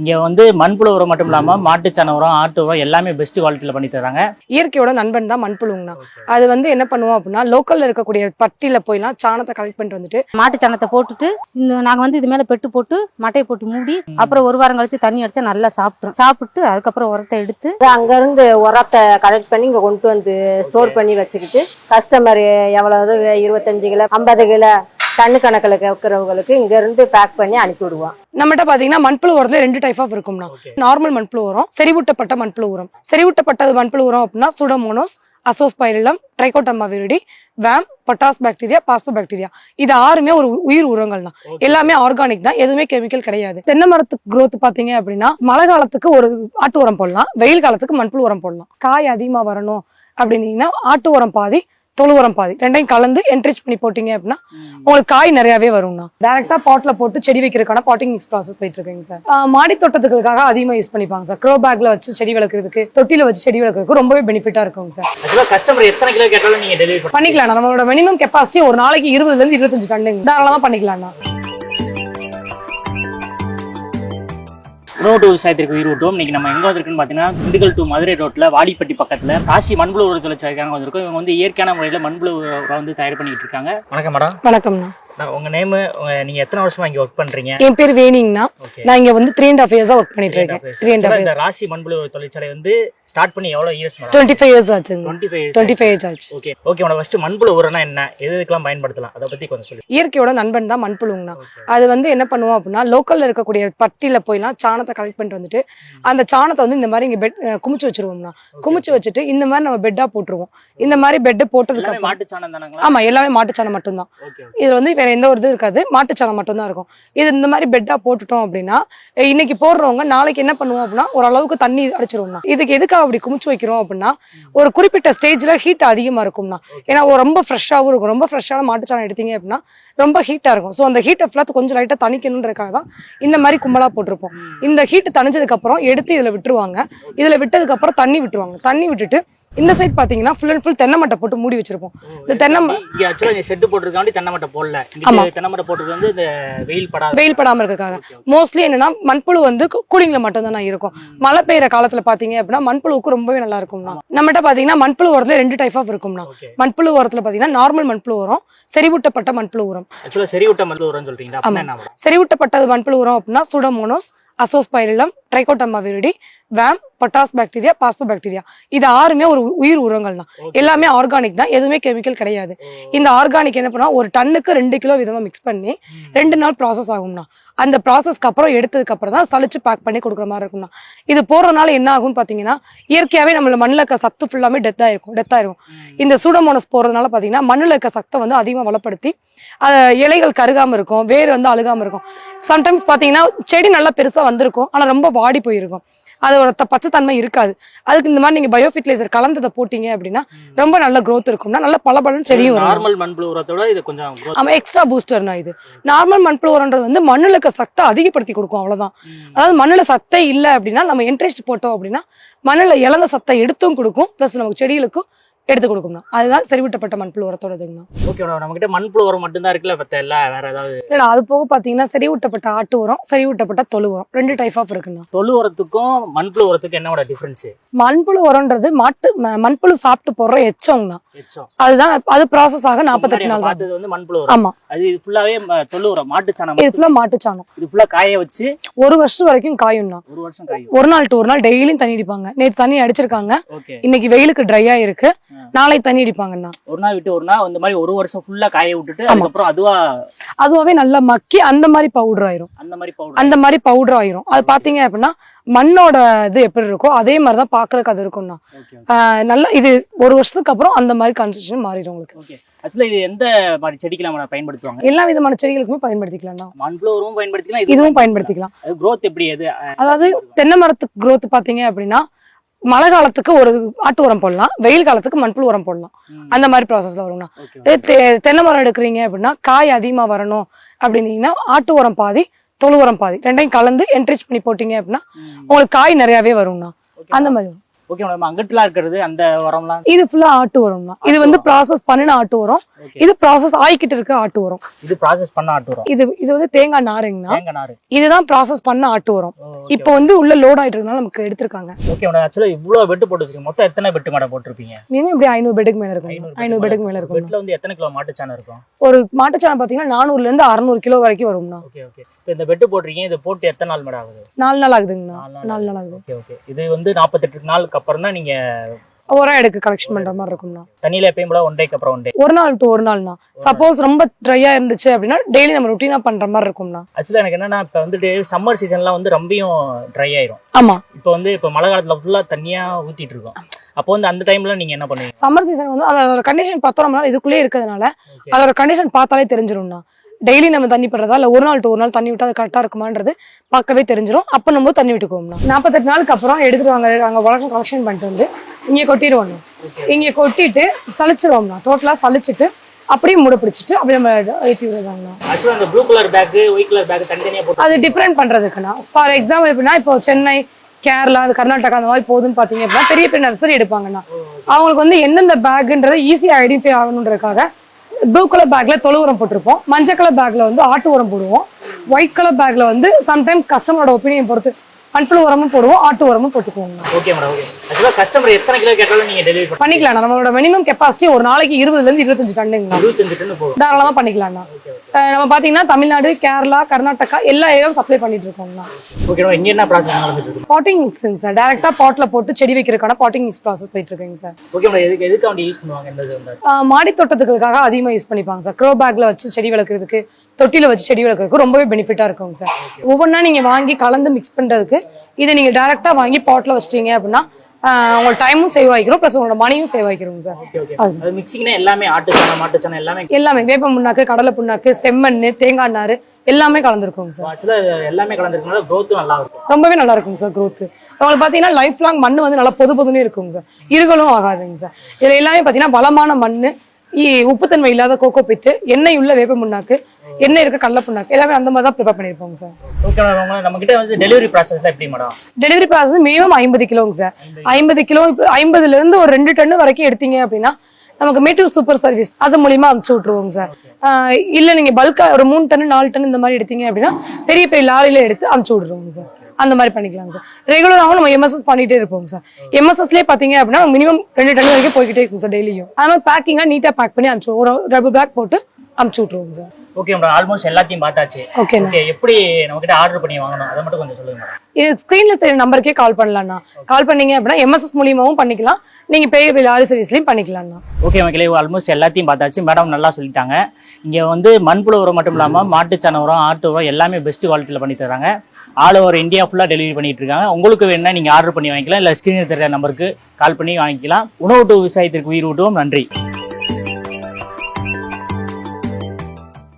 இங்க வந்து மண்புழு உரம் மட்டும் இல்லாம மாட்டுச்சாண உரம் ஆட்டு உரம் எல்லாமே பெஸ்ட் குவாலிட்டியில பண்ணி தராங்க. இயற்கையோட நண்பன் தான் மண்புழுங்கண்ணா அது வந்து என்ன பண்ணுவோம் அப்படின்னா லோக்கல்ல இருக்கக்கூடிய பட்டியில போய்லாம் சாணத்தை கலெக்ட் பண்ணிட்டு வந்துட்டு மாட்டு சாணத்தை போட்டுட்டு இந்த நாங்க வந்து இது மேல பெட்டு போட்டு மட்டையை போட்டு மூடி அப்புறம் ஒரு வாரம் கழிச்சு தண்ணி அடிச்சா நல்லா சாப்பிட்டோம் சாப்பிட்டு அதுக்கப்புறம் உரத்தை எடுத்து அங்க இருந்து உரத்தை கலெக்ட் பண்ணி இங்க கொண்டு வந்து ஸ்டோர் பண்ணி வச்சுக்கிட்டு கஸ்டமர் எவ்வளவு இருபத்தஞ்சு கிலோ ஐம்பது கிலோ டன்னு கணக்கில் கேட்கறவங்களுக்கு இங்க இருந்து பேக் பண்ணி அனுப்பி விடுவோம் நம்மகிட்ட பாத்தீங்கன்னா மண்புழு உரத்துல ரெண்டு டைப் ஆஃப் இருக்கும்னா. நார்மல் மண்புழு உரம் செறிவூட்டப்பட்ட மண்புழு உரம். செறிவூட்டப்பட்ட மண்புழு உரம் அப்படின்னா pseudomonas azospirillum trichoderma viride VAM potash bacteria phospho bacteria இது ஆறுமே ஒரு உயிர் உரங்கள் தான். எல்லாமே ஆர்கானிக் தான் எதுவுமே கெமிக்கல் கிடையாது. தென்னை மரத்துக்கு growth பாத்தீங்க அப்படின்னா மழை காலத்துக்கு ஒரு ஆட்டு உரம் போடலாம் வெயில் காலத்துக்கு மண்புழு உரம் போடலாம். காய் அதிகமா வரணும் அப்படின்னீங்கன்னா ஆட்டு உரம் பாதி தொழு உரம் பாதி. ரெண்டையும் கலந்து என்ட்ரிச் பண்ணி போட்டீங்க அப்படின்னா உங்களுக்கு காய் நிறையவே வரும்ண்ணா. டேரக்டா பாட்ல போட்டு செடி வைக்கிறதுக்கான பாட்டிங் மிக்ஸ் ப்ராசஸ் போயிட்டு இருக்குங்க சார். மாடி தோட்டத்துகளுக்காக அதிகமா யூஸ் பண்ணிப்பாங்க சார். க்ரோ பேக்ல வச்சு செடி வளர்க்கறதுக்கு தொட்டில வச்சு செடி வளர்க்கறதுக்கு ரொம்பவே பெனிஃபிட்டா இருக்குங்க சார். கஸ்டமர் எத்தனை கிலோ கேட்டாலும் நீங்க டெலிவரி பண்ணி பண்ணிக்கலாம் நம்மளோட மினிமம் கெப்பாசிட்டி ஒரு நாளைக்கு இருபதுல இருந்து இருபத்தஞ்சு டன்னுங்க. தாராளமா பண்ணிக்கலாம்ண்ணா. உணவு டு விவசாயத்திற்கு உயிர் ஊட்டும் இன்னைக்கு நம்ம எங்க வந்திருக்குன்னு பாத்தீங்கன்னா திண்டுக்கல் டு மதுரை ரோட்ல வாடிப்பட்டி பக்கத்துல காசி மண்புழு உர தொழிற்சாலைக்காக வந்திருக்கோம். இவங்க வந்து இயற்கையான முறையில மண்புழு உரம் வந்து தயார் பண்ணிட்டு இருக்காங்க. வணக்கம் மேடம் வணக்கம்ண்ணா. உங்க நேம் நீங்க எத்தனை வருஷமா இங்க ஒர்க் பண்றீங்க? என் பேர் ஓகே நான் இங்க வந்து த்ரீ அண்ட் ஆஃப் இயர்ஸா ஒர்க் பண்ணிட்டு இருக்கேன். த்ரீ அண்ட் ஆஃப் இயர்ஸ் ராசி மண்புழு தொழிற்சாலை வந்து ஸ்டார்ட் பண்ணி எவ்வளவு இயர்ஸ் டுவெண்ட்டி ஃபைவ் இயர்ஸ் ஆச்சுங்க. Twenty five twenty five years ஆச்சு. ஓகே ஓகே மேடம் ஃபர்ஸ்ட் மண்புழு உரம்னா என்ன? எது எதுக்கெல்லாம் பயன்படுத்தலாம்? அதை பத்தி கொஞ்சம் சொல்லி. இயற்கையோட நண்பன் தான் மண்புழுங்கண்ணா அது வந்து என்ன பண்ணுவோம் அப்படின்னா லோக்கல்ல இருக்கக்கூடிய பட்டியில போய்லாம் சாணத்தை கலெக்ட் பண்ணிட்டு வந்துட்டு அந்த சாணத்தை வந்து இந்த மாதிரி இங்க பெட் குமிச்சு வச்சிருவோம்னா குமிச்சு வச்சுட்டு இந்த மாதிரி நம்ம பெட்டா போட்டுருவோம். இந்த மாதிரி பெட் போட்டதுக்கு மாட்டு சாணம் தானங்களா? ஆமா எல்லாமே மாட்டுச்சாணம் மட்டும்தான். ஓகே இது வந்து வேற எந்த ஒரு இது இருக்காது. மாட்டுச்சாணம் மட்டும்தான் இருக்கும். இது இந்த மாதிரி பெட்டா போட்டுட்டோம் அப்படின்னா இன்னைக்கு போடுறவங்க நாளைக்கு என்ன பண்ணுவோம் அப்படின்னா ஓரளவுக்கு தண்ணி அடிச்சிருவோம்னா இதுக்கு எதுக்காக அப்படி குமிச்சு வைக்கிறோம் அப்படின்னா ஒரு குறிப்பிட்ட ஸ்டேஜ்ல ஹீட் அதிகமா இருக்கும்னா ஏன்னா ஒரு ரொம்ப ஃப்ரெஷ்ஷாகவும் இருக்கும். ரொம்ப ஃப்ரெஷ்ஷான மாட்டுச்சாணம் எடுத்தீங்க அப்படின்னா ரொம்ப ஹீட்டா இருக்கும். ஸோ அந்த ஹீட்டை ஃபுல்லாக கொஞ்சம் லைட்டா தணிக்கணுன்றதுக்காக தான் இந்த மாதிரி கும்பலா போட்டிருப்போம். இந்த ஹீட் தணிஞ்சதுக்கு அப்புறம் எடுத்து இதுல விட்டுருவாங்க. இதுல விட்டதுக்கு அப்புறம் தண்ணி விட்டுருவாங்க. தண்ணி விட்டுட்டு இந்த சைட் பாத்தீங்கன்னா ஃபுல் அண்ட் ஃபுல் தென்னை மட்டை போட்டு மூடி வச்சிருப்போம். இந்த தென்னை இங்க ஆக்சுவலா ஷெட் போட்டிருக்காண்டி தென்னை மட்டை போடல. தென்னை மட்டை போட்டது வந்து இந்த வெயில் படாத வெயில் படாம இருக்கக்காக மோஸ்ட்லி என்னன்னா மண்புழு வந்து கூலிங்ல மட்டும் தான் இருக்கும். மழை பெய்யற காலத்துல பாத்தீங்க அப்படின்னா மண்புழுவுக்கு ரொம்பவே நல்லா இருக்கும்னா. நம்மகிட்ட பாத்தீங்கன்னா மண்புழு உரத்துல ரெண்டு டைப் ஆஃப் இருக்கும்னா. மண்புழு உரத்துல பாத்தீங்கன்னா நார்மல் மண்புழு உரம் செறிவூட்டப்பட்ட மண்புழு உரம். ஆக்சுவலா சரி விட்ட மருந்து உரம்னு சொல்றீங்க அப்படின்னா என்ன மேடம் செறிவூட்டப்பட்ட மண்புழு உரம் அப்படின்னா pseudomonas azospirillum trichoderma viride VAM potash bacteria phospho bacteria இது ஆறுமே ஒரு உயிர் உரங்கள் தான். எல்லாமே ஆர்கானிக் தான். எதுவுமே கெமிக்கல் கிடையாது. இந்த ஆர்கானிக் என்ன பண்ணா ஒரு டன்னுக்கு ரெண்டு கிலோ விதமா மிக்ஸ் பண்ணி ரெண்டு நாள் ப்ராசஸ் ஆகும்னா. அந்த ப்ராசஸ்க்கு அப்புறம் எடுத்ததுக்கு அப்புறம் தான் சலிச்சு பேக் பண்ணி கொடுக்குற மாதிரி இருக்கும்னா. இது போடுறதுனால என்ன ஆகும்னு பாத்தீங்கன்னா இயற்கையாவே நம்மள மண்ணில் இருக்க சத்து ஃபுல்லாமே டெத் ஆயிருக்கும். டெத் ஆயிருக்கும் இந்த சூடமோனஸ் போறதுனால பாத்தீங்கன்னா மண்ணில் இருக்க சத்தை வந்து அதிகமாக வளப்படுத்தி இலைகள் கருகாம இருக்கும் வேர் வந்து அழுகாம இருக்கும். சம்டைம்ஸ் பாத்தீங்கன்னா செடி நல்லா பெருசா வந்திருக்கும். ஆனா ரொம்ப வாடி போயிருக்கும். அதோட பச்சைத்தன்மை இருக்காது. அதுக்கு இந்த மாதிரி நீங்க பயோ ஃபெர்டிலைசர் கலந்ததை போட்டீங்க அப்படின்னா ரொம்ப நல்ல growth இருக்கும்னா நல்ல பளபளன்னு செடியும் வரும். நார்மல் மண்புழு உரத்தோட இது கொஞ்சம் ஆமா எக்ஸ்ட்ரா பூஸ்டர்னா இது. நார்மல் மண்புழு உரம்ன்றது வந்து மண்ணுல இருக்க சத்தை அதிகப்படுத்தி கொடுக்கும் அவ்வளவுதான். அதாவது மண்ணுல சத்தே இல்லை அப்படின்னா நம்ம இன்ட்ரெஸ்ட் போட்டோம் அப்படின்னா மண்ணுல இழந்த சத்தை எடுத்தும் கொடுக்கும். ப்ளஸ் நமக்கு செடிகளுக்கும் எடுத்து கொடுக்கும்னா. அதுதான் செறிவிட்டப்பட்ட மண்புழு உரத்தோட இதுங்கண்ணா ஓகே மேடம் நம்ம கிட்ட மண்புழு உரம் மட்டும் தான் இருக்குல்ல பத்த இல்ல வேற ஏதாவது? இல்ல அது போக பாத்தீங்கன்னா செறிவூட்டப்பட்ட ஆட்டு உரம் செறிவூட்டப்பட்ட தொழு உரம் ரெண்டு டைப் ஆஃப் இருக்குண்ணா. தொழு உரத்துக்கும் மண்புழு உரத்துக்கும் என்னோட டிஃபரன்ஸ் மண்புழு உரம்ன்றது மாட்டு ம- மண்புழு சாப்பிட்டு போடுற எச்சம்னா எச்சம். அதுதான் அது ப்ராசஸ் ஆக நாற்பத்தெட்டு நாள் தான் பார்த்தது வந்து மண்புழு உரம். ஆமா. அது ஃபுல்லாவே தொழு உரம் மாட்டு சாணம் இது ஃபுல்லா மாட்டுச்சாணம் இது ஃபுல்லா காய வச்சு ஒரு வருஷம் வரைக்கும் காயும்னா ஒரு வருஷம் காயும். ஒரு நாள் டு ஒரு நாள் டெய்லியும் தண்ணி அடிப்பாங்க. நேத்து தண்ணி அடிச்சிருக்காங்க. ஓகே இன்னைக்கு வெயிலுக்கு ட்ரையா இருக்கு ஆ. நாளைக்கு தண்ணி அடிப்பாங்கண்ணா. ஒரு நாள் விட்டு ஒரு நாள் இந்த மாதிரி ஒரு வருஷம் ஃபுல்லா காய விட்டுட்டு. அதுக்கப்புறம் அதுவா அதுவாவே நல்லா மக்கி அந்த மாதிரி பவுடர் ஆயிரும். அந்த மாதிரி பவுடர் அந்த மாதிரி பவுடர் ஆயிரும். அது பாத்தீங்க அப்படின்னா மண்ணோட இது எப்படி இருக்கோ அதே மாதிரி தான் பாக்குறதுக்கு அது இருக்கும்ண்ணா. நல்லா இது ஒரு வருஷத்துக்கு அப்புறம் அந்த மாதிரி கன்சிஸ்டன் மாறிடும் உங்களுக்கு. ஆக்சுவலா இது எந்த மாதிரி செடிக்கு நம்ம பயன்படுத்துவாங்க? எல்லா விதமான செடிகளுக்குமே பயன்படுத்திக்கலாம்ண்ணா. மண்புழு உரமும் பயன்படுத்திக்கலாம் இதுவும் பயன்படுத்திக்கலாம். அது growth எப்படி எது அதாவது தென்னை மரத்துக்கு growth பாத்தீங்க அப்படின்னா மழை காலத்துக்கு ஒரு ஆட்டு உரம் போடலாம் வெயில் காலத்துக்கு மண்புழு உரம் போடலாம். அந்த மாதிரி ப்ராசஸ்ல தெ- தென்னை மரம் எடுக்கிறீங்க அப்படின்னா காய் அதிகமா வரணும் அப்படின்னீங்கன்னா ஆட்டு உரம் பாதி தொழு உரம் பாதி ரெண்டையும் கலந்து என்ட்ரிச் பண்ணி போட்டீங்க அப்படின்னா. உங்களுக்கு காய் நிறையவே Okay. அந்த மாதிரி. ஓகே மேடம் அங்கிட்டுலாம் இருக்கிறது அந்த உரம்லாம். இது ஃபுல்லா ஆட்டு உரம் தான். இது வந்து ப்ராசஸ் பண்ணின ஆட்டு உரம். இது ப்ராசஸ் ஆயிக்கிட்டு இருக்க ஆட்டு உரம். இது ப்ராசஸ் பண்ண ஆட்டு உரம். இது இது வந்து தேங்காய் நாருங்கண்ணா. தேங்காய் நாறு இதுதான் ப்ராசஸ் பண்ண ஆட்டு உரம். இப்போ வந்து உள்ள லோட் ஆயிட்டு இருக்கனால நமக்கு எடுத்திருக்காங்க. ஓகே மேடம் ஆக்சுவலாக இவ்வளோ பெட்டு போட்டு வச்சிருக்கீங்க மொத்தம் எத்தனை பெட்டு மேடம் போட்டிருப்பீங்க? மினிமம் இப்படி ஐநூறு பெட்டுக்கு மேல இருக்கும்? ஐநூறு பெட்டுக்கு மேல இருக்கும். பெட்டில் வந்து எத்தனை கிலோ மாட்டுச்சாணம் இருக்கும்? ஒரு மாட்டுச்சாணம் பாத்தீங்கன்னா நானூறுல இருந்து அறுநூறு கிலோ வரைக்கும் வரும்ண்ணா. ஓகே ஓகே இப்போ இந்த பெட்டு போட்டிருக்கீங்க இது போட்டு எத்தனை நாள் மேடம் ஆகுது? நாலு நாள் ஆகுதுங்கண்ணா. நாலு நாள் ஆகுது. ஓகே ஓகே இது வந்து நாற்பத்தெட்டு நாளுக்கு அப்புறம் தான் நீங்க உரம் எடுக்க கலெக்ஷன் பண்ற மாதிரி இருக்கும்ண்ணா. தண்ணியில எப்பயும் போல ஒன் டேக்கு அப்புறம் ஒன் டே ஒரு நாள் டு ஒரு நாள்ண்ணா. சப்போஸ் ரொம்ப ட்ரையா இருந்துச்சு அப்படின்னா டெய்லி நம்ம ருட்டீனா பண்ற மாதிரி இருக்கும்ண்ணா. ஆக்சுவலாக எனக்கு என்னன்னா இப்போ வந்துட்டு சம்மர் சீசன்லாம் வந்து ரொம்பியும் ட்ரை ஆயிரும். ஆமா. இப்போ வந்து இப்போ மழை காலத்துல ஃபுல்லா தண்ணியா ஊத்திட்டு இருக்கோம். அப்போ வந்து அந்த டைம்ல நீங்க என்ன பண்ணுவீங்க? சம்மர் சீசன் வந்து அதோட கண்டிஷன் பத்தோம் நாள் இதுக்குள்ளே இருக்கிறதுனால. அதோட கண்டிஷன் பார்த்தாலே தெரிஞ்சிரும்ண்ணா. டெய்லி நம்ம தண்ணி படுறதா இல்ல ஒரு நாள் டு ஒரு நாள் தண்ணி விட்டா அது கரெக்டா இருக்குமான்றது பார்க்கவே தெரிஞ்சிரும். அப்ப நம்ம தண்ணி விட்டுக்குவோம்னா. நாற்பத்தெட்டு நாளுக்கு அப்புறம் எடுத்துட்டு வாங்க அங்க வழக்கம் கலெக்ஷன் பண்ணிட்டு வந்து இங்க கொட்டிடுவோம் இங்க கொட்டிட்டு சலிச்சிருவோம்னா டோட்டலா சலிச்சிட்டு அப்படியே மூட பிடிச்சிட்டு அப்படியே நம்ம ஏற்றி விடுறதாங்கண்ணா. ஆக்சுவலாக அந்த blue colour bag white colour bag தனித்தனியா போட்டு அது டிஃப்ரெண்ட் பண்றதுக்குண்ணா. ஃபார் எக்ஸாம்பிள் எப்படின்னா இப்போ சென்னை கேரளா அது கர்நாடகா அந்த மாதிரி போகுதுன்னு பாத்தீங்க அப்படின்னா பெரிய பெரிய நர்சரி எடுப்பாங்கண்ணா. அவங்களுக்கு வந்து எந்தெந்த பேக்குன்றதை ஈஸியாக ஐடென்டிஃபை ஆகணுன்றதுக்காக ப்ளூ கலர் பேக்ல தொழு உரம் போட்டிருப்போம். மஞ்சள் கலர் பேக்ல வந்து ஆட்டு உரம் போடுவோம். ஒயிட் கலர் பேக்ல வந்து சம்டைம் கஸ்டமரோட ஒப்பீனியன் பொறுத்து மண்புழு உரமும் போடுவோம் ஆட்டு உரமும் போட்டுக்குவோம். ஓகே மேடம் ஓகே ஆக்சுவலாக கஸ்டமர் எத்தனை கிலோ கேட்டாலும் நீங்க டெலிவரி பண்ணி பண்ணிக்கலாம் நம்மளோட மினிமம் கெப்பாசிட்டி ஒரு நாளைக்கு இருபதுல இருந்து இருபத்தஞ்சு டன்னுங்களா இருபத்தஞ்சு டன் போகும் தாராளமா பண்ணிக்கலாம்ண்ணா. அஹ் நம்ம பாத்தீங்கன்னா தமிழ்நாடு கேரளா கர்நாடகா எல்லா ஏரியாவும் சப்ளை பண்ணிட்டு இருக்கோம்ண்ணா ஓகே இங்க என்ன ப்ராசஸ் நடந்துட்டு இருக்கு? பாட்டிங் மிக்ஸுங்க சார் டேரக்டா பாட்ல போட்டு செடி வைக்கிறதுக்கான பாட்டிங் மிக்ஸ் ப்ராசஸ் போயிட்டு இருக்குங்க சார் ஓகே மேடம் எதுக்கு எதுக்கு யூஸ் பண்ணுவாங்க? மாடி தோட்டத்துகளுக்காக அதிகமாக யூஸ் பண்ணிப்பாங்க சார் க்ரோ பேக்ல வச்சு செடி வளர்க்குறதுக்கு தொட்டில வச்சு செடி வளர்க்குறதுக்கு ரொம்பவே பெனிஃபிட்டா இருக்குங்க சார் ஒவ்வொன்றா நீங்க வாங்கி கலந்து மிக்ஸ் பண்றதுக்கு இதை நீங்க டைரக்டா வாங்கி பாட்ல வச்சிட்டீங்க அப்படின்னா உங்களோட டைமும் சேவ் ஆகிக்கிறோம் ப்ளஸ் உங்களோட மணியும் சேவ் ஆகிக்கிறோங்க சார். மிக்சிங்னா எல்லாமே ஆட்டு சாணம் மாட்டு சாணம் எல்லாமே எல்லாமே வேப்ப புண்ணாக்கு கடலை புண்ணாக்கு செம்மண் தேங்காய் நார் எல்லாமே கலந்துருக்குங்க சார். ஆக்சுவலாக எல்லாமே கலந்துருக்கனால க்ரோத்தும் நல்லா இருக்கும். ரொம்பவே நல்லா இருக்குங்க சார் growth. உங்களுக்கு பார்த்தீங்கன்னா லைஃப் லாங் மண் வந்து நல்லா பொது பொதுன்னு இருக்குங்க சார். இருகலும் ஆகாதுங்க சார். இதுல எல்லாமே பார்த்தீங்கன்னா பலமான மண் உப்புத்தன்மை இல்லாத கோகோ பித்து எண்ணெய் உள்ள வேப்ப முன்னாக்கு எண்ணெய் இருக்க கடலை புண்ணாக்கு எல்லாமே அந்த மாதிரி தான் ப்ரிப்பேர் பண்ணியிருப்போங்க சார் ஓகே மேடம் நம்ம கிட்ட வந்து டெலிவரி ப்ராசஸ்ல எப்படி மேடம் டெலிவரி ப்ராசஸ் மினிமம் ஐம்பது கிலோங்க சார் ஐம்பது கிலோ ஐம்பதுல இருந்து ஒரு ரெண்டு டன்னு வரைக்கும் எடுத்தீங்க அப்படின்னா நமக்கு மேட்டூர் சூப்பர் சர்வீஸ் அது மூலியமா அனுப்பிச்சு விட்டுருவோங்க சார். இல்ல நீங்க பல்கா ஒரு மூணு டன் நாலு டன் இந்த மாதிரி எடுத்தீங்க அப்படின்னா பெரிய பெரிய லாரியில எடுத்து அனுப்பிச்சு விடுறோங்க சார். அந்த மாதிரி பண்ணிக்கலாங்க சார். ரெகுலராகவும் நம்ம எம்எஸ்எஸ் பண்ணிட்டே இருப்போம் சார். எம்எஸ்எஸ்லேயே பார்த்தீங்க அப்படின்னா மினிமம் ரெண்டு டன் வரைக்கும் போய்கிட்டே இருக்கும் சார் டெய்லியும் அது மாதிரி பேக்கிங்காக நீட்டாக பேக் பண்ணி அனுப்பிச்சு ஒரு ரப்பர் பேக் போட்டு அனுப்பிச்சு விட்ருவோங்க சார். ஓகே மேடம் ஆல்மோஸ்ட் எல்லாத்தையும் பார்த்தாச்சு. ஓகே எப்படி நம்ம கிட்ட ஆர்டர் பண்ணி வாங்கணும்? அதை மட்டும் கொஞ்சம் சொல்லுங்க மேடம் இது ஸ்க்ரீன்ல தெரிய நம்பருக்கே கால் பண்ணலாம்ண்ணா கால் பண்ணீங்க அப்படின்னா எம்எஸ்எஸ் மூலியமாவும் பண்ணிக்கலாம். நீங்க பெரிய பெரிய லாரி சர்வீஸ்லையும் பண்ணிக்கலாம்ண்ணா ஓகே மக்களே ஆல்மோஸ்ட் எல்லாத்தையும் பார்த்தாச்சு. மேடம் நல்லா சொல்லிட்டாங்க. இங்கே வந்து மண்புழு உரம் மட்டும் இல்லாமல் மாட்டுச்சாண உரம் ஆட்டு உரம் எல்லாமே பெஸ்ட் குவாலிட்டியில் பண்ணி தராங்க. ஆல் ஓவர் இந்தியா ஃபுல்லாக டெலிவரி பண்ணிட்டு இருக்காங்க. உங்களுக்கு வேணா நீங்கள் ஆர்டர் பண்ணி வாங்கிக்கலாம். இல்லை ஸ்க்ரீனில் தெரிய நம்பருக்கு கால் பண்ணி வாங்கிக்கலாம். உணவு விவசாயத்திற்கு உயிர் ஊட்டுவோம். நன்றி.